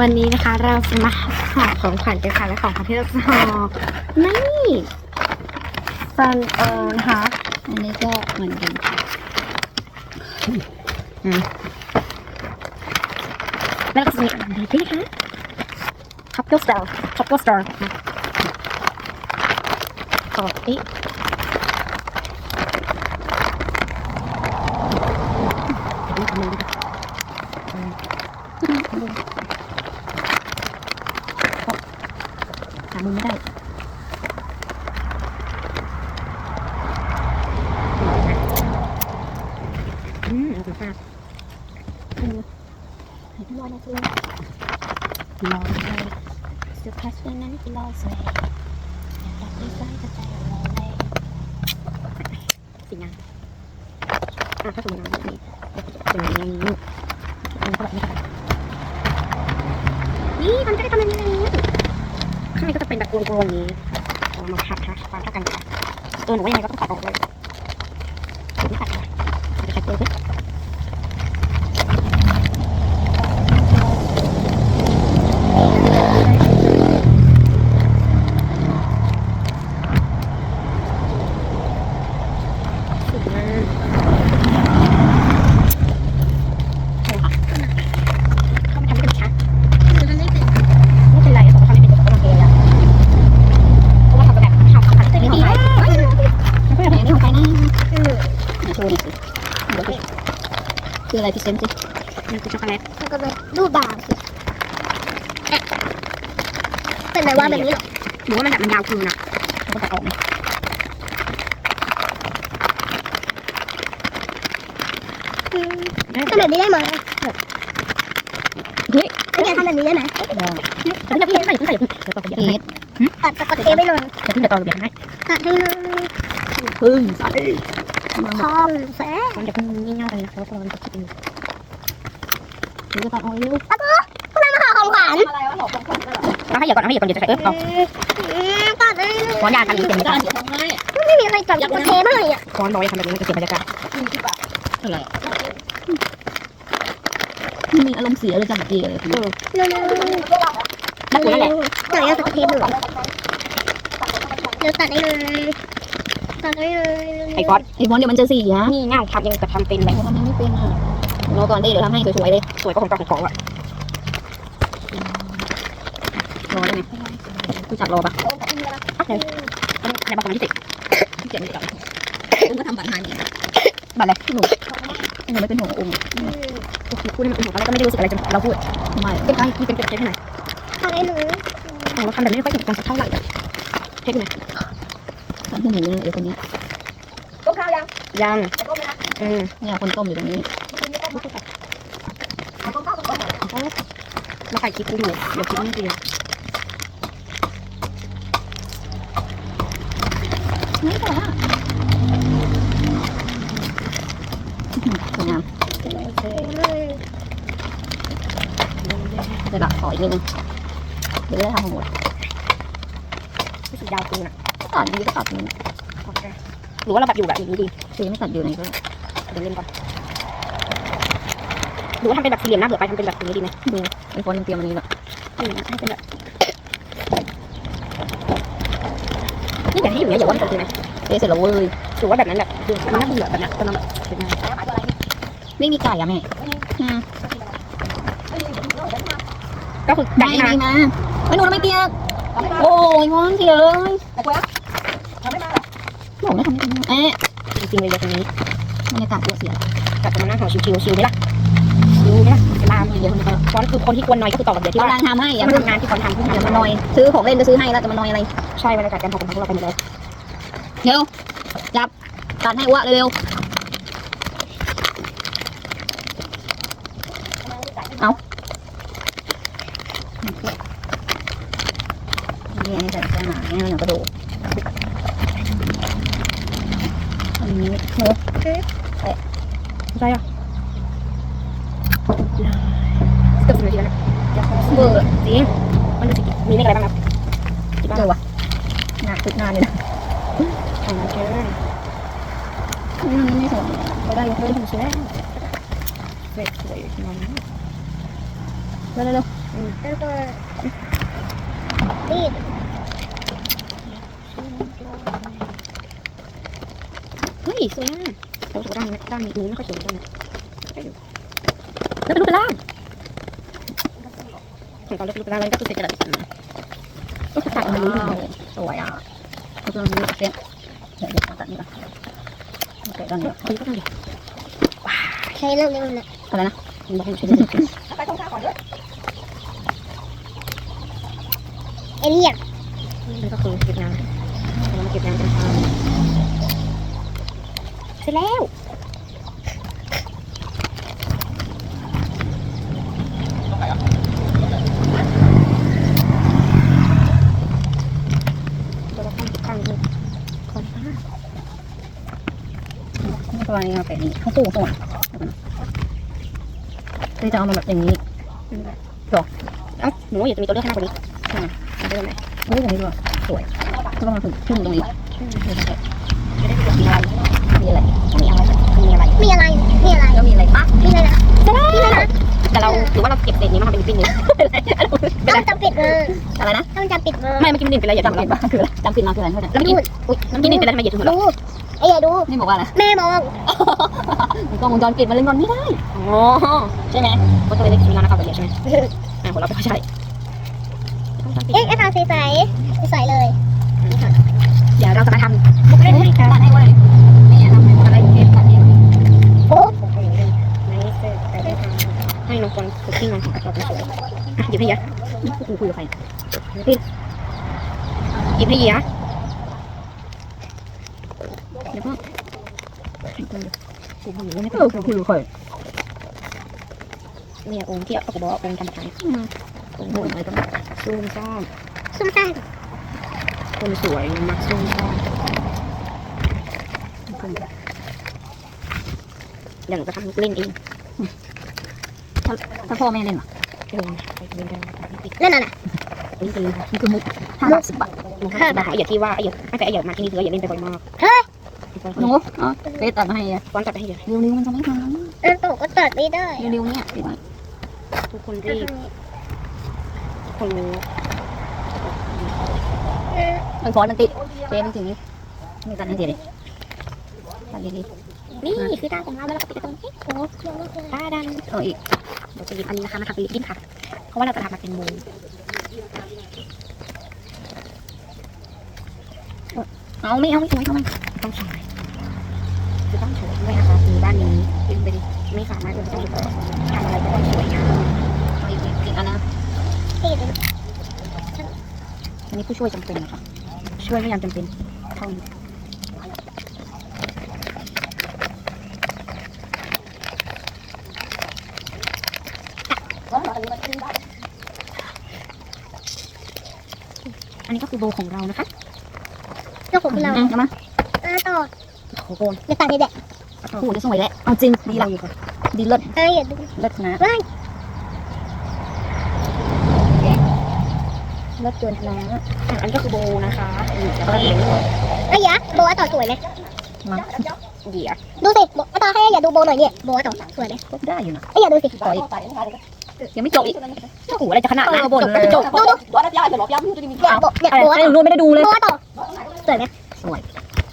วันนี้นะคะเราจะมาห่อของขวัญกันค่ะและของขวัญที่เราจะห่อนี่ซันเอิร์นะคะอันนี้ก็เหมือนกันแล้วก็จะมีอะไรด้วยนะคะช็อปเปอร์สตาร์ช็อปเปอร์สตาร์ต่ออีกหา มุมไม่ได้อืมเอาไปฝากอืมให้รอนะจ๊ะรอเลยสุดท้ายสุดนั้นที่รอสวยอยากรักได้ใจก็ใจรอเลยสิงนั้นอะถ้าสมมติว่านี่เป็นอย่างนี้อันนี้ก็แบบนี้ค่ะนี่มันจะได้ทำแบบนี้เป็น แบบกลวๆอย่างนี้มาพักค่ะวามเท่ากันค่ะเออหนูยังไงก็ต้องตัดออกเลยไม่ตัดค่ะจะใช้เกลือ สุดมากใช่ค่ะเข้ามาทำให้เป็นชัดมันไม่เป็นไม่เป็นไรเขาทำให้เป็นเขาโอเคแล้วเพราะว่าเขาแบบทำทำให้ดีแล้วก็อย่างนี้ของใครนะ มาโชว์หน่อยสิคืออะไรพิเศษสิ นี่คือช็อกโกแลตแล้วก็แบบรูปบางสิเป็นแบบว่าแบบนี้เหรอหรือว่ามันแบบมันยาวคืนอะเขาก็จะออกไหมอืมทำแบบนี้ได้ไหมเฮ้ยไม่อยากทำแบบนี้ได้ไหมแต่พี่พี่ใส่พี่ใส่เดี๋ยวต่อไปเอเดี๋ยวสตัดตะกดเทปไปหน่อยเดี๋ยวพี่เดี๋ยวต่อเดี๋ยวให้ตัดให้หน่อยพึ่งใส่ทองแสมันจะเพิ่งงี่เง่าเลยนะเพราะว่ามันจะคิดเอง ถือตัดออกเร็วทำไมมาหาของขวัญอะไรวะหลอกคนคนเหรอแล้วให้เหยียบก่อนให้เหยียบก่อนเดี๋ยวจะใส่เออต่ออืมตัดให้หน่อยฟ้อนยาทำนี้เต็มไม่เลยได้ค่ะเดี๋ยวทำให้ไม่มีอะไรตัดตะกดเทปให้หน่อยอะฟ้อนบอกว่าทำแบบนี้มันจะเสียบรรยากาศอะไรไม่มีอารมณ์เสียเลยจังจีเลยคุณเร็วๆแล้วนั่นแหละหน่อยเอาตะกดเทปหน่อยเดี๋ยวตัดให้หน่อยตัดให้หน่อยไอ้ฟอสไอ้บอลเดี๋ยวมันจะเสียงี่เง่าทำยังจะทำเป็นแบบทำยังไม่เป็นอะ รอก่อนดิเดี๋ยวทำให้สวยๆเลย สวยก็ของเก่าของของอะรอได้ไหมรู้จักรอปะอะเดี๋ยวในบางคนที่ติดที่เก็บไม่กลับอุ้มก็ทำบัตรหายบัตรอะไรหนูหนูไม่เป็นห่วงอุ้มอืมโอเคพูดให้มันเป็นหัวแล้วก็ไม่ได้รู้สึกอะไรจนเราพูดไม่เป็นไงนี่เป็นเป็ดเทสให้หน่อยตัดให้หนูเราทำแบบนี้ไม่ค่อยถึงกันสักเท่าไหร่เทสหน่อยทำให้หนูเลยคนนี้ต้มข้าวยังยังอืมเนี่ยคนต้มอยู่ตรงนี้ มาใส่คลิปกูอยู่เดี๋ยวคลิปไม่ดีนี่ก็ว่าสวยงามอืมจะดักขออีกนิดนึงเดี๋ยวได้ทำหมดรู้สึกยาวเกินอะตัดดีก็ตัดนี้หรือว่าเราแบบอยู่แบบนี้ดีคือไม่ตัดอยู่ไหนก็เดี๋ยวเล่นก่อนห รือว่าทำเป็นแบบสี่เหลี่ยมหน้าเบื่อไปทำเป็นแบบนี้ดีไหมดูไอ้ฟอนยังเตรียมอันนี้แหละอืมให้เป็นแบบนี่อยากให้อยู่เนี่ยอย่าว่ามันจะดีไหมเอะเสร็จแล้วเว้ยหรือว่าแบบนั้นแบบคือมันน่าเบื่อแบบนั้นตอนนั้นเป็นยังไงไม่มีไก่อะแม่อืมก็คือได้ได้ดีมามาไม่หนูทำไมเปียกโอ้ยงอนเสียเลยบอกไม่ทำไม่ทำเอ๊ะจริงๆเลยเดี๋ยวตรงนี้บรรยากาศตัวเสียกลับมานั่งหอชิวๆชิวไหมล่ะชิวไห มล่ะจะลามเดี๋ยวคนฟอนคือคนที่กวนน้อยก็คือต่อกับเดี๋ยวที่กำว่าลังทำให้อย่ามันเพิ่งทำงานที่ฟอนทำเพิ่งอย่าทำมาหน่อย ซื้อของเล่นจะซื้อให้แล้วจะมาหน่อยอะไร ใช่บรรยากาศการทำของพวกเราไปหมดเลยเร็วจับตัดให้อ้วเร็วเอานี่อันนี้ใส่กระหน่ำนี่มันกระดูกอันนี้ใช่อะ เกือบสิบนาทีแล้วนะเบอร์จริง มันจะมีเลขอะไรบ้างครับคิดว่าเจอวะหนักตึกนานเลยนะอ๋อโอเคนี่มันไม่สวยก็ได้ยกเลิกถึงชิ้นแรกเสร็จสวยงามเร็วเร็วเร็วแล้วก็รีดเฮ้ยสวยอะแต่ว่าด้านด้านนี้ไม่ค่อยสวยด้านนี้ แล้วเป็นรูปเป็นร่างของตอนเล็กๆด้านนั้นก็คือเป็นกระดาษสีก็คือตัดมาสวยอะก็คือมีเส้นเดี๋ยวเดี๋ยวตัดนี่ก่อนโอเคตอนนี้อันนี้ก็ได้าใช้เรื่องนี้มันนะอะไรนะบอกให้หนูช่วยเอเลี่ยนนี่ก็คือเก็บน้ำเรามาเก็บน้ำกันเสร็จแล้วละข้างข้างนึงคนข้าง ตัวนี้มาเป็นนี่ข้าวปูสวยคือจะเอามาแบบอย่างนี้เอ้าหนูอยากจะมีตัวเลือกข้างหน้ากว่านี้ใช่ไหมเอาไปตรงไหนเฮ้ยอย่างนี้ด้วยสวยก็มาถึงขึ้นตรงนี้จะได้มีอะไรมีอะไรมีอะไรมีอะไรมีอะไรมีอะไรแล้วมีอะไรปะมีอะไรนะมีอะไรนะแต่เราหรือว่าเราเก็บเศษนี้มาทำเป็นปิ้นนี้ต้องจำปิดมืออะไรนะต้องจำปิดมือไม่เมื่อกี้มันดิ่งไปแล้วอย่าจำทำผิผิดดปะคืออะไรจำผิดมาคืออะไรเข้าใจแล้วเมื่อกี้อุ้ยเมื่อกี้ดิ่งไปแล้วทำไมอย่าถึงหัวเราะดู ไอ้อย่าดู นี่บอกว่าอะไรแม่มองกล้องวงจรปิดมันเล่นนอนไม่ได้อ๋อใช่ไหมก็ตัวเล็กมีน้องนะครับแบบนี้ใช่ไหมอ่าหัวเราะไม่ใช่เอ๊ะไอ้ทางใสๆใสๆเลยเดี๋ยวเราจะมาทำบุกเล่นให้ค่ะตัดให้ว่าอะไรนี่ทำให้อะไรเทปตัดเทปโอ้ให้น้องคนคุกกิ้งน้องของเราเป็นสวยหยิบให้เยอะกูคุยกับใครหยิบให้เยอะ แล้วก็กูคุยไม่เออกูคุยกับใครเนี่ยองค์ที่เขาบอกว่าองค์ธรรมชาติองค์อะไรก็ซูมซ่อมซุ่มซ่ามคนสวยมักซูมซ่อมเดี๋ยวหนูจะทำเล่นเองถ้าพ่อแม่เล่นอะเออไปเล่นกันติดนั่นน่ะเล่ นกันนี่คือมุกห้าบาทสิบบาทหนูห้าบาทไอ้เหยอะที่ว่าไอ้เหยอะตั้งแต่ไอ้เหยอะมาที่นี่คือไอ้เหยอะเล่นไปบ่อยมากหนูอ๋อเฟซตัดมาให้ฟ้อนตัดให้เหยอะเร็วๆมันจะไม่ทันเออตกก็ตัดไม่ได้เร็วๆเนี่ยปิดไว้ทุกคนรีบคนรู้เออมันฟอนมันติดเฟซมันถึงนี่ไม่ตัดให้เสียเลยตัดดีนี่คือตาของเราแล้วเราก็ปิดตรงนี้โอ้ตาดันๆเอาอีกเดี๋ยวจะหยิบอันนี้นะคะมาทำเป็นลิปบิ้นค่ะ เพราะว่าเราจะทำมาเป็นโม เอาไม่เอาไม่เอาไม่เอาไม่ต้องสวยจะต้องสวยด้วยนะคะคือบ้านนี้เป็นไปดิไม่สามารถจะต้องทำอะไรก็ต้องสวยงามเอาอีกอีกอันนะอันนี้ผู้ช่วยจำเป็นนะคะช่วยพยายามจำเป็นเท่านี้ ก็คือโบของเรานะคะเจ้าของเราเอามาเออต่อโอ้โหจะตัดให้แดกโอ้โหจะสวยแล้วเอาจริงดีละดีเลิศเอออย่าดูเลิศนะเลิศเกินแล้วอะอันนี้ก็คือโบนะคะแล้วก็เหรียญไอ้ยะโบต่อสวยไหมมาเหรียญดูสิโบต่อให้อย่าดูโบหน่อยเนี่ยโบต่อสวยไหมก็ได้อยู่นะไอ้อย่าดูสิต่ออีก ยังไม่จบอีกโอ้โหอะไรจะขนาดนั้นเออบ่นเลยจบดูดูเนี่ยโบเนี่ยอะไรโบอะไรรู้ไม่ได้ดูเลยโบต่อสวยไหมสวย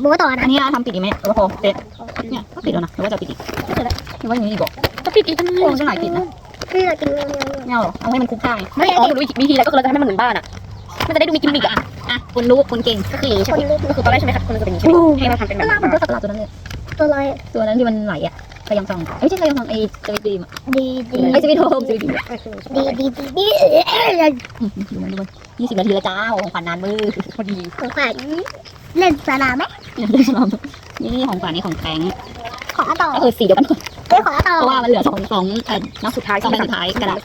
โบต่ออันะนนี้ทำปิดอีกไหมหรือว่าพอเสร็จเนี่ยก็ปิดแล้วนะหรือว่าจะปิดอีกหรือว่าอย่างนี้อีกบอกก็ปิดอีกทำไมโอ้จะหลายปิดนะนี่เรากินเงี้ยไม่เอาหรอเอาให้มันคุ้มค่าไงไม่อ๋อหนูรู้วิธีแล้วก็คือเราจะให้มันเหมือนบ้านอะมันจะได้ดูมีกิมมิกอะอะคนรู้คนเก่งก็คืออย่างนี้ใช่ไหมก็คือตอนแรกใช่ไหมครับคนจะเป็นอย่างนี้ใช่ไหมให้เราทำเป็นแบบลานี้มันก็สักหลาตัวนั้นเลยตัวลอยตัวนั้นที่มันไหลอะ กระยองซองไม่ใช่กระยองซองไอ้สวิตดีมดีดีไอ้สวิตโฮมสวิตดีดีดีดีดีดูมันดูมันยี่สิบนาทีละจ้าของขวัญนานมือพอดีของขวัญเล่นสนามไหมนี่ของขวัญนี่ของแข็ง ขอต่อก็คือสีเดียวกันเอ้ยขอต่อเพราะว่ามันเหลือสองสองเออนับสุดท้ายสองใบสุดท้ายกระดาษ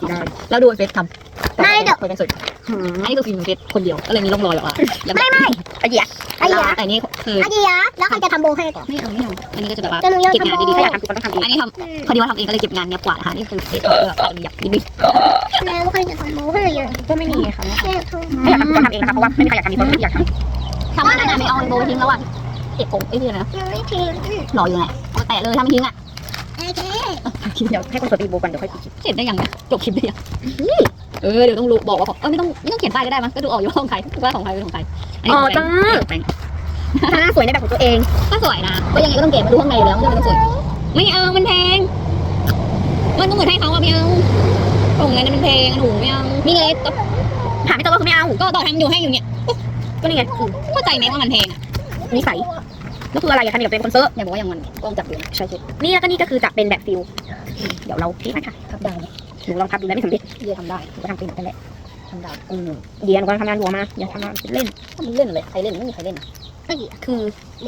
แล้วดูเฟซทำเคยเป็นสุดอันนี้คือฟิล์มเฟซคนเดียวก็เลยมีร่องรอยแบบว่าไม่ไม่ไอ้เหยียดไอ้ยะแต่นี้คือไอ้ยะแล้วใครจะทำโบให้ก่อนไม่เอาไม่เอาอันนี้ก็จะแบบว่าจะหนูยังเก็บงานทำโบดีๆถ้าก็อยากกอายทำคือมันต้องทำเองอันนี้ทำพอดีว่าทำเองก็เลยเก็บงานเนี้ยกวาดหานี่คือเฟซเพื่ออยากดีแล้วใครจะทำโบให้ยังก็ไม่มีค่ะแม่ทำไม่อยากทำก็ทำเองนะคะเพราะว่าไม่มีใครอยากทำมีคนไม่อยากทำทำอะไรไม่เอาโบทิ้งแล้วอะ เก็บผมไอ้ที่นะยังไม่ทิ้งหล่ออยู่ไงแต่เลยถ้าไม่ทิ้งอะไอ้เจ๊เดี๋ยวให้คนเปิดปีโบก่อนเดี๋ยวค่อยปิดคลิปเขียนได้ยังไงจบคลิปได้ยังเออเดี๋ยวต้องรู้บอกว่าของเออไม่ต้องไม่ต้องเขียนป้ายก็ได้มั้งก็ดูออกอยู่ว่าของใครว่าของใครเป็นของใครนนี้อ๋อของจ้าแปลงถ้าหน้าสวยในแบบของตัวเองก็สวยนะก็ยังไงก็ต้องเก็บมาดูข้างในอยู่แล้วมันจะเป็นสวยไม่เอามันแพง มันก็เหมือนให้เขาอะไม่เอาของนั้นมันแพงหนูไม่เอานี่ไงก็ถามไม่ตรงก็คือไม่เอาก็ต่อทำอยู่ให้อยู่เนี่ยก็นี่ไงอืมเข้าใจไหมว่ามันแพงอะ นิสัยแล้วคืออะไรอะทำอย่างกับเป็นคนเซอร์อย่าบอกว่าอย่างมันกล้องจับอยู่ใช่ใช่นี่แล้วก็นี่ก็คือจะเป็นแบบฟิลเดี๋ยวเราพี่มาค่ะทับดาวเนี่ยหนูลองทับดูแล้วไม่สำเร็จเยี่ยทำได้หนูก็ทำเป็นนั่นแหละทำดาวอืมเดียนหนูกำลังทำงานหัวมาอย่าทำงานเล่นมันเล่นเลยใครเล่นไม่มีใครเล่นอะก็หยีคือ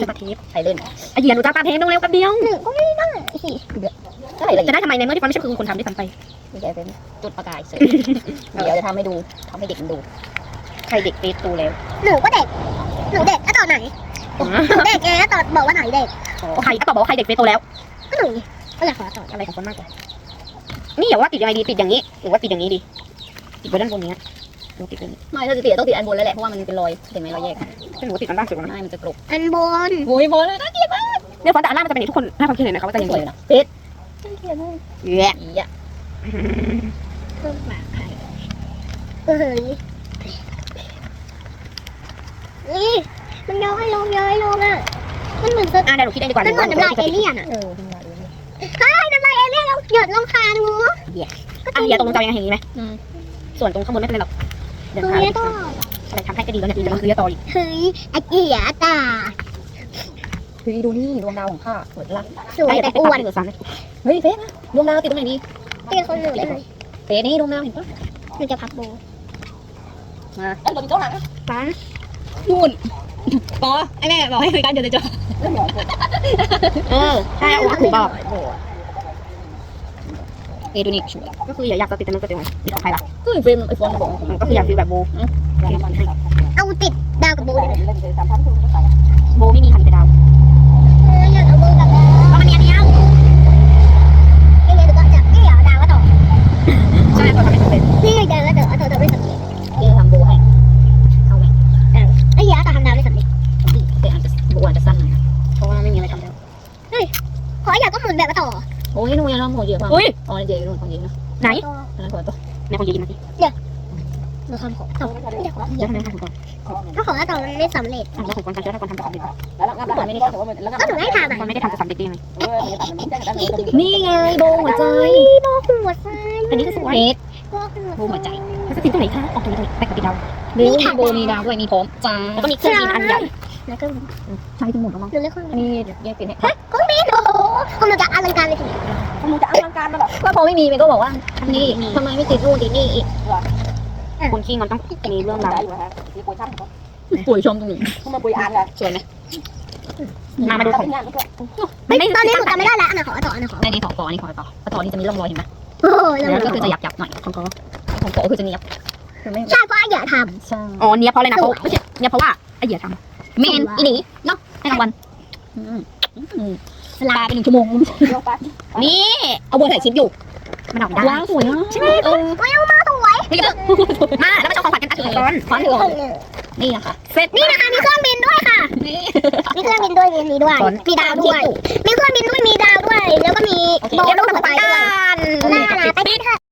สปาเทปใครเล่นไอเดียหนูจะตาเทปเร็วๆกับเดียวหนึ่งก็ไม่ได้ใช่อะไรจะได้ทำไมในเมื่อที่มันไม่ใช่คือคนทำได้ทำไปมีแกเป็นจุดประกายเสร็จเดี๋ยวจะทำให้ดูทำให้เด็กมันดู ใครเด็กเฟซตูแล้วหนูก็เด็กหนูเด็กก็ตอนไหนอ๋อหนู เด็กไงแล้วตอนบอกว่าไหนเด็กใครก็ตอบบอกว่าใครเด็กเฟซตูแล้ว ก็หนูไงก็อยากขอต่ออะไรของคนมากกว่านี่อย่าว่าติดยังไงดีติดอย่างนี้หรือว่าติดอย่างนี้ดีติดไว้ด้านบนนี้หนูติดตรงนี้ไม่ถ้าจะติดต้องติดอันบนแล้วแหละเพราะว่ามันเป็นรอยเห็นไหมรอยแยกซึ่งหนูติดอันล่างสุดแล้วนะ Ờ, ไม่มันจะกรบอันบนโอ้ยบนเลยนะเกลียดมากเนี่ยฟอนต์แต่อันล่างมันจะเป็นอย่างนี้ทุกคนให้ความคิดเห็นหนะคะว่าจะยังสไงวยนะเป๊ะแย่อีอะเครื่องหมากไข่เฮ้ยนี่ มันย้อยลงย้อยลงอะ มันเหมือนจะอะเดี๋ยวหนูคิดเองดีกว่ามันเหมือนน้ำลายเอเลี่ยนอะเออเป็นไงดูดิเฮ้ยน้ำลายเอเลี่ยนเราหยดลงคางงูอะอย่าตรงจะยังไงอย่างนี้ไหมส่วนตรงข้างบนไม่เป็นไรหรอกเดี๋ยวตรงหานี้ต้องอะไรทำให้ก็ดีแล้วเนี่ยแต่มันคือจะต่ออีกเฮ้ยไอ้เกียตาเฮ้ยดูนี่ดวงดาวของข้าสวยละสวยแต่อ้วนเกิดซ้ำเลยเฮ้ยเฟสนะดวงดาวติดตรงไหนดีเป็นคนหนึ่งได้ไหมเฟสนี่ดวงดาวเห็นปะหนูจะพับโบมาด้านบนมีโต๊ะหลังฟ้านู่น ปอไอแม่บอกให้คุยกันเดี๋ยวจะจบเออใช่เอาถูกบอกเฟสดูนี่สวยก็คืออย่าอยากจะติดแต่มันก็ติดไว้ติดของใครล่ะก็เป็นเฟรมไอโฟนบอกก็คืออยากฟิลแบบโบเอาติดดาวกับโบได้ไหมโบไม่มีทำแต่ดาว เพราะอยากก็หมุนแบบก็ต่อโอ้ยนู่นยังทำหัวเยอะมากอุ้ยอ๋อเดี๋ยวนู่นของยิงนะไหนอันนั้นหัวโตในคนยิงมาสิหนูทำของต่อไม่ได้ขอเดี๋ยวทำไมทำของก่อนถ้าของแล้วต่อมันไม่สำเร็จอะแล้วของก่อนการช่วยถ้าก่อนทำจะสำเร็จแล้วงานบ้านไม่ได้แต่ว่ามันแล้วก็หนูให้ทำอะก่อนไม่ได้ทำจะสำเร็จได้ยังไงนี่ไงโบหัวใจโบหัวใจอันนี้ก็สวยเฟสโบหัวโบหัวใจมันจะติดตรงไหนคะออกตรงนี้ตรงนี้ไปกับติดดาวนี่มีโบมีดาวด้วยมีพร้อมจ้าแล้วก็มีเครื่องบินอันใหญ่แล้วก็ใช่ทั้งหมดแล้วมั้งหนูเรียกเครื่องอันนี้แยกเป็นให้เครื่องบินโอ้โหคงหนูจะอลังการเลยทีเดียวมึงจะอลังการมาหรอก็พอไม่มีมันก็บอกว่านี่ทำไมไม่ติดนู่นติดนี่อีกคนขี้งอนต้องมีเรื่องราวป่วยชมตรงนี้เขามาปุยอ่านเลยสวยไหมมามาดูของงานก็มันไม่ตอนนี้หนูจำไม่ได้แล้วอันไหนของอันต่ออันไหนของในนี้ของปอนี่ของปอปอนี่จะมีร่องรอยเห็นไหมโอ้ยแล้วก็คือจะหยับหยับหน่อยของปอของปอคือจะเนียบคือไม่ใช่เพราะไอ้อย่าทใช่อ๋อเนี่ยเพราะอะไรนะเพราะไม่ใช่เนี่ยเพราะว่าไอ้เหยื่อทแมนอีนี่เนาะให้รางวัล ลาไปหนึ่งชั่วโมงำนี่เอาบนใส่ชิปอยู่ มันออกได้ว้าวสวยอะใช่ไหมเออำไม่เอามาสวยนี่ก็มาแล้วมันจะของขวัญกันอะถือก่อนฟ้าถือนี่นะคะเสร็จนี่นะคะมีเครื่องบินด้วยค่ะนี่มีเครื่องบินด้วยมีมีด้วย มีดาวด้วย มีเครื่องบินด้วยมีดาวด้วย แล้วก็มีโอเคโบเดี๋ยวลูเรากจะไปไปด้วยกันน่ารักไปดิค่ะ